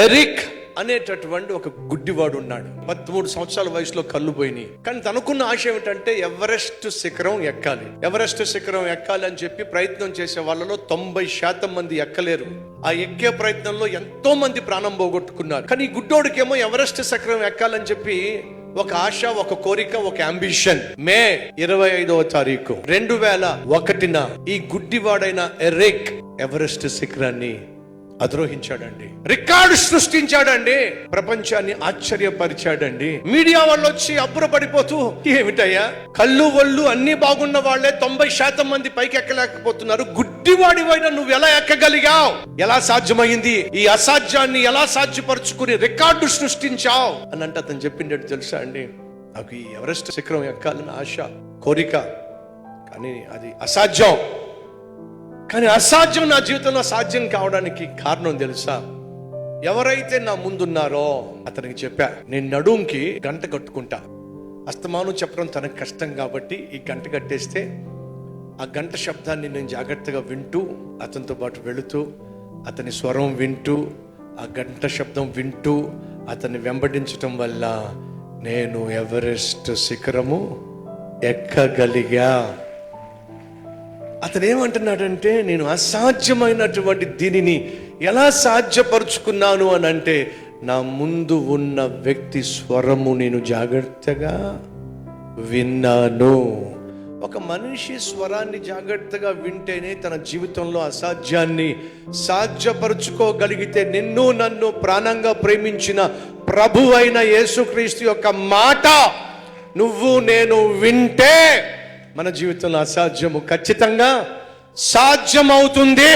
Eric అనేటటువంటి ఒక గుడ్డివాడు ఉన్నాడు. పదమూడు సంవత్సరాల వయసులో కళ్ళు పోయినాయి. కానీ తనకున్న ఆశ ఏమిటంటే ఎవరెస్ట్ శిఖరం ఎక్కాలి. ఎవరెస్ట్ శిఖరం ఎక్కాలి అని చెప్పి ప్రయత్నం చేసే వాళ్ళలో తొంభై శాతం మంది ఎక్కలేరు. ఆ ఎక్కే ప్రయత్నంలో ఎంతో మంది ప్రాణం పోగొట్టుకున్నారు. కానీ ఈ గుడ్డోడికేమో ఎవరెస్ట్ శిఖరం ఎక్కాలని చెప్పి ఒక ఆశ ఒక కోరిక ఒక అంబిషన్ మే ఇరవై ఐదవ తారీఖు. రెండు వేల ఒకటిన ఈ గుడ్డివాడైన ఎరెక్ ఎవరెస్ట్ శిఖరాన్ని అధిరోహించాడండి రికార్డు సృష్టించాడండి. ప్రపంచాన్ని ఆశ్చర్యపరిచాడండి. మీడియా వాళ్ళు వచ్చి అబ్బురపడిపోతూ ఏమిటయ్యా? కళ్ళు ఒళ్ళు అన్ని బాగున్న వాళ్ళే తొంభై శాతం మంది పైకి ఎక్కలేకపోతున్నారు. గుడ్డివాడివైన నువ్వు ఎలా ఎక్కగలిగావు? ఎలా సాధ్యమైంది? ఈ అసాధ్యాన్ని ఎలా సాధ్యపరుచుకుని రికార్డు సృష్టించావు? అని అంటే అతను చెప్పిండేది తెలుసా అండి? నాకు ఈ ఎవరెస్ట్ శిఖరం ఎక్కాలని ఆశ కోరిక. కానీ అది అసాధ్యం. కానీ అసాధ్యం నా జీవితంలో సాధ్యం కావడానికి కారణం తెలుసా? ఎవరైతే నా ముందున్నారో అతనికి చెప్పా నేను నడుంకి గంట కట్టుకుంటా. అస్తమానం చెప్పడం తనకు కష్టం కాబట్టి ఈ గంట కట్టేస్తే ఆ గంట శబ్దాన్ని నేను జాగ్రత్తగా వింటూ అతనితో పాటు వెళుతూ అతని స్వరం వింటూ ఆ గంట శబ్దం వింటూ అతన్ని వెంబడించటం వల్ల నేను ఎవరెస్ట్ శిఖరము ఎక్కగలిగా అతను ఏమంటున్నాడంటే నేను అసాధ్యమైనటువంటి దీనిని ఎలా సాధ్యపరుచుకున్నాను అని అంటే నా ముందు ఉన్న వ్యక్తి స్వరము నేను జాగ్రత్తగా విన్నాను. ఒక మనిషి స్వరాన్ని జాగ్రత్తగా వింటేనే తన జీవితంలో అసాధ్యాన్ని సాధ్యపరుచుకోగలిగితే నిన్ను నన్ను ప్రాణంగా ప్రేమించిన ప్రభు అయిన యేసుక్రీస్తు యొక్క మాట నువ్వు నేను వింటే మన జీవితంలో అసాధ్యము. ఖచ్చితంగా సాధ్యమవుతుంది.